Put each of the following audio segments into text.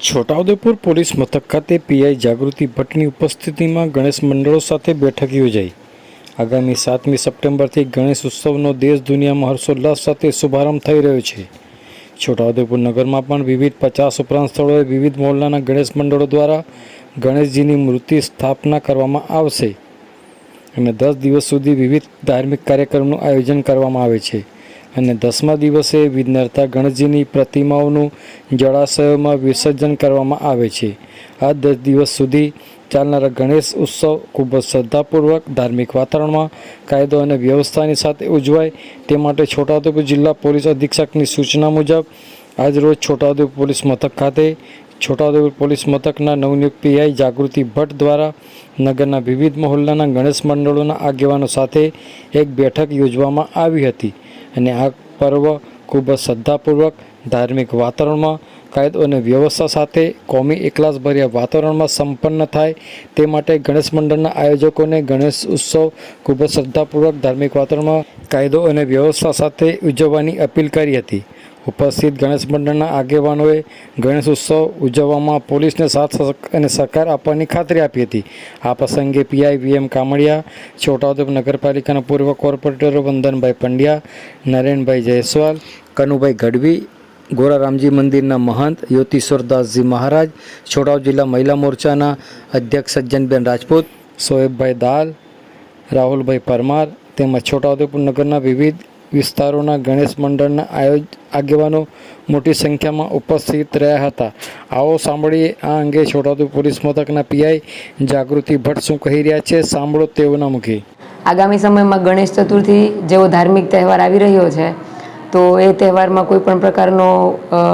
Chhota Udepur police મથક ખાતે PI જાગૃતિ ભટ્ટની ઉપસ્થિતિમાં ગણેશ મંડળો સાથે બેઠક યોજાઈ. આગામી સાતમી સપ્ટેમ્બરથી ગણેશ ઉત્સવનો દેશ દુનિયામાં હર્ષોલ્લાસ સાથે શુભારંભ થઈ રહ્યો છે. છોટાઉદેપુર નગરમાં પણ વિવિધ પચાસ ઉપરાંત સ્થળોએ વિવિધ મોહલ્લાના ગણેશ મંડળો દ્વારા ગણેશજીની મૂર્તિ સ્થાપના કરવામાં આવશે. અને દસ દિવસ સુધી વિવિધ ધાર્મિક કાર્યક્રમનું આયોજન કરવામાં આવે છે. અને દસમા દિવસે વિઘ્નર્તા ગણેશજીની પ્રતિમાઓનું જળાશયોમાં વિસર્જન કરવામાં આવે છે. આ દસ દિવસ સુધી ચાલનારા ગણેશ ઉત્સવ ખૂબ જ શ્રદ્ધાપૂર્વક, ધાર્મિક વાતાવરણમાં કાયદો અને વ્યવસ્થાની સાથે ઉજવાય તે માટે છોટાઉદેપુર જિલ્લા પોલીસ અધિક્ષકની સૂચના મુજબ આજરોજ છોટાઉદેપુર પોલીસ મથક ખાતે છોટાઉદેપુર પોલીસ મથકના નવનિયુક્ત પીઆઈ જાગૃતિ ભટ્ટ દ્વારા નગરના વિવિધ મહોલ્લાના ગણેશ મંડળોના આગેવાનો સાથે એક બેઠક યોજવામાં આવી હતી. અને આ પર્વ ખૂબ જ શ્રદ્ધાપૂર્વક ધાર્મિક વાતાવરણમાં, કાયદો અને વ્યવસ્થા સાથે કોમી એકલાસભર્યા વાતાવરણમાં સંપન્ન થાય તે માટે ગણેશ મંડળના આયોજકોને ગણેશ ઉત્સવ ખૂબ જ શ્રદ્ધાપૂર્વક ધાર્મિક વાતાવરણમાં કાયદો અને વ્યવસ્થા સાથે ઉજવવાની અપીલ કરી હતી. ઉપસ્થિત ગણેશ મંડળના આગેવાનોએ ગણેશ ઉત્સવ ઉજવવામાં પોલીસને સાથ અને સહકાર આપવાની ખાતરી આપી હતી. આ પ્રસંગે પીઆઈ વીએમ કામડિયા છોટાઉદેપુર નગરપાલિકાના પૂર્વ કોર્પોરેટરો વંદનભાઈ પંડ્યા, નરેનભાઈ જયસ્વાલ, કનુભાઈ ગઢવી ગોરા રામજી મંદિરના મહંત યોતીશ્વરદાસજી મહારાજ છોટાઉ જિલ્લા મહિલા મોરચાના અધ્યક્ષ સજ્જનબેન રાજપૂત સોએબભાઈ દાલ, રાહુલભાઈ પરમાર તેમજ છોટાઉદેપુર નગરના વિવિધ વિસ્તારોના ગણેશ મંડળના આયોજ, આગેવાનો મોટી સંખ્યામાં ઉપસ્થિત રહ્યા હતા. આવો સાંભળીએ આ અંગે છોટાઉદેપુર પોલીસ મથકના પીઆઈ જાગૃતિ ભટ્ટ શું કહી રહ્યા છે, સાંભળો તેઓના મુખે. આગામી સમયમાં ગણેશ ચતુર્થી જેવો ધાર્મિક તહેવાર આવી રહ્યો છે, તો એ તહેવારમાં કોઈ પણ પ્રકારનો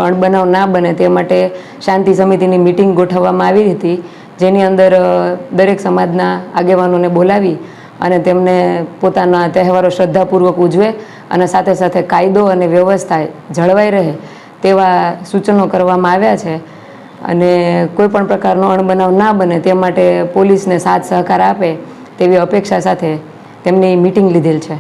અણબનાવ ના બને તે માટે શાંતિ સમિતિની મિટિંગ ગોઠવવામાં આવી હતી, જેની અંદર દરેક સમાજના આગેવાનોને બોલાવી અને તેમને પોતાના તહેવારો શ્રદ્ધાપૂર્વક ઉજવે અને સાથે સાથે કાયદો અને વ્યવસ્થા જળવાઈ રહે તેવા સૂચનો કરવામાં આવ્યા છે. અને કોઈ પણ પ્રકારનો અણબનાવ ના બને તે માટે પોલીસને સાથ સહકાર આપે તેવી અપેક્ષા સાથે તેમની મિટિંગ લીધેલ છે.